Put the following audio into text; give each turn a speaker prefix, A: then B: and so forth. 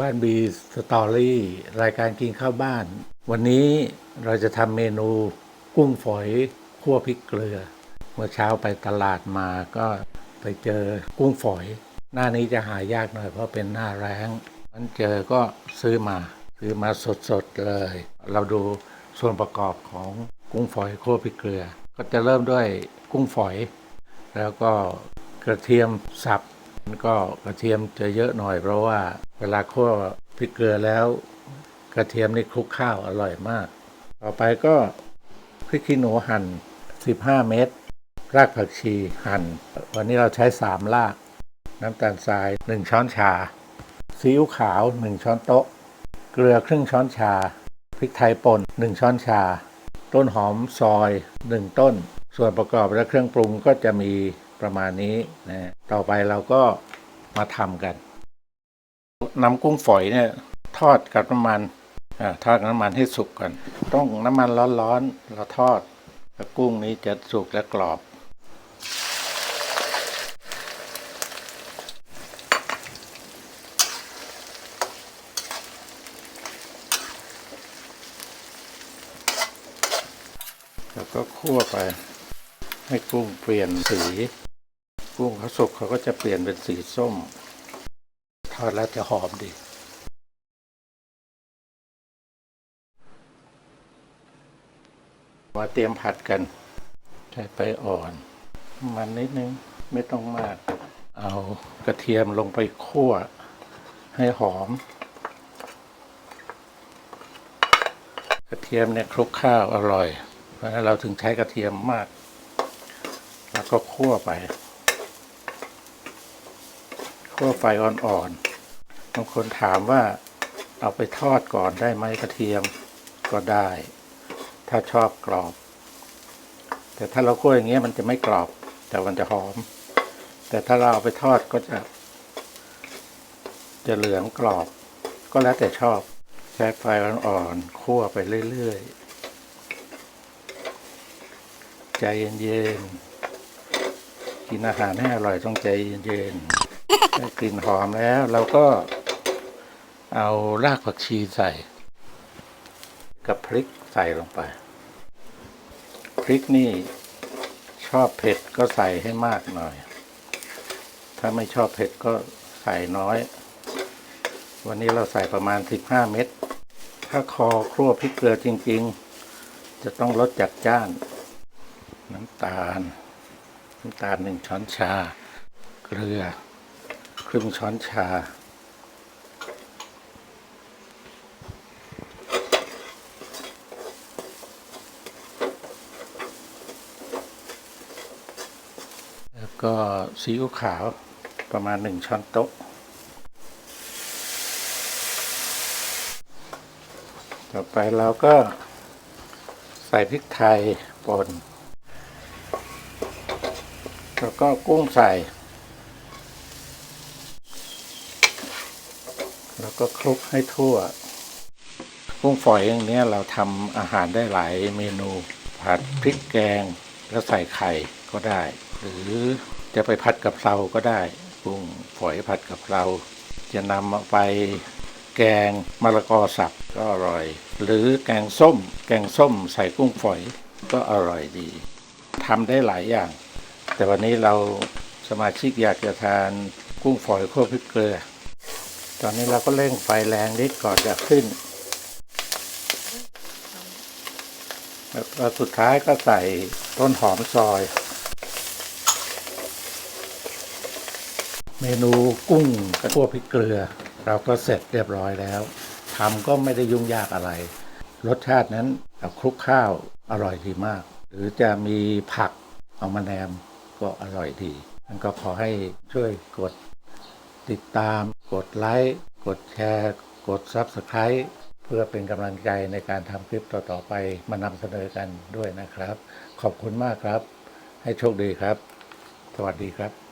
A: บ้านบีสตอรี่รายการกินข้าวบ้าน วันนี้เราจะทำเมนูกุ้งฝอยคั่วพริกเกลือ เมื่อเช้าไปตลาดมาก็ไปเจอกุ้งฝอย หน้านี้จะหายากหน่อยเพราะเป็นหน้าแรงมันเจอก็ซื้อมา ซื้อมาสดๆเลย เราดูส่วนประกอบของกุ้งฝอยคั่วพริกเกลือ ก็จะเริ่มด้วยกุ้งฝอย แล้วก็กระเทียมสับ ก็กระเทียมจะเยอะหน่อย เพราะว่าเวลาคั่วพริกเกลือแล้ว กระเทียมนี่คลุกข้าวอร่อยมาก ต่อไปก็พริกขี้หนูหั่น 15 เม็ดรากผักชีหั่น วันนี้เราใช้ 3 ราก น้ำตาลทราย 1 ช้อนชา ซีอิ๊วขาว 1 ช้อนโต๊ะ เกลือครึ่งช้อนชา พริกไทยป่น 1 ช้อนชา ต้นหอมซอย 1 ต้น ส่วนประกอบและเครื่องปรุงก็จะมี ประมาณนี้นะต่อไปเราก็มาทำกันนำกุ้งฝอยเนี่ยทอดกับน้ำมันอาทอดน้ำมันให้สุกก่อน ต้องน้ำมันร้อนๆเราทอดแล้วกุ้งนี้จะสุกและกรอบ แล้วก็คั่วไปให้กุ้งเปลี่ยนสี กุ้งเขาสุกเขาก็จะเปลี่ยนเป็นสีส้ม ทอดแล้วจะหอมดีมาเตรียมผัดกัน ใช้ไฟอ่อน มันนิดนึงไม่ต้องมาก เอากระเทียมลงไปคั่ว ให้หอม กระเทียมเนี่ยคลุกข้าวอร่อย เพราะฉะนั้นเราถึงใช้กระเทียมมาก แล้วก็คั่วไป คั่วไฟอ่อนๆบางคนถามว่าเอาไปทอดก่อนได้ไหมกระเทียมก็ได้ ถ้าชอบกรอบ แต่ถ้าเราคั่วอย่างเงี้ยมันจะไม่กรอบ แต่มันจะหอม แต่ถ้าเราเอาไปทอดก็จะ จะเหลืองกรอบ ก็แล้วแต่ชอบใช้ไฟอ่อนๆคั่วไปเรื่อยๆใจเย็นๆกินอาหารให้อร่อยต้องใจเย็นๆ กลิ่นหอมแล้ว เราก็เอารากผักชีใส่ กับพริกใส่ลงไป พริกนี่ชอบเผ็ดก็ใส่ให้มากหน่อย ถ้าไม่ชอบเผ็ดก็ใส่น้อย วันนี้เราใส่ประมาณ 15 เม็ดถ้าคอครัวพริกเกลือจริง ๆ จะต้องลดจัดจ้าน น้ำตาล น้ำตาลหนึ่งช้อนชา เกลือ ครึ่งช้อนชา แล้วก็ซีอิ๊วขาวประมาณหนึ่งช้อนโต๊ะ ต่อไปเราก็ใส่พริกไทยป่น แล้วก็กุ้งใส่ แล้วก็คลุกให้ทั่ว กุ้งฝอยอย่างนี้เราทำอาหารได้หลายเมนู ผัดพริกแกงแล้วใส่ไข่ก็ได้ หรือจะไปผัดกับเราก็ได้กุ้งฝอยผัดกับเรา จะนำมาไปแกงมะละกอสับก็อร่อย หรือแกงส้ม แกงส้มใส่กุ้งฝอยก็อร่อยดีทำได้หลายอย่าง แต่วันนี้เราสมาชิกอยากจะทานกุ้งฝอยคั่วพริกเกลือ ตอนนี้เราก็เร่งไฟแรงนิดก่อนจะขึ้น แล้วสุดท้ายก็ใส่ต้นหอมซอย เมนูกุ้งกระทั่วพริกเกลือ เราก็เสร็จเรียบร้อยแล้วทำก็ไม่ได้ยุ่งยากอะไร รสชาตินั้นกับคลุกข้าวอร่อยดีมาก หรือจะมีผักเอามาแนมก็อร่อยดีมันก็ขอให้ช่วยกดติดตาม กดไลค์ กดแชร์ กด Subscribe เพื่อเป็นกำลังใจในการทำคลิปต่อ ๆ ไปมานำเสนอกันด้วยนะครับ ขอบคุณมากครับ ให้โชคดีครับ สวัสดีครับ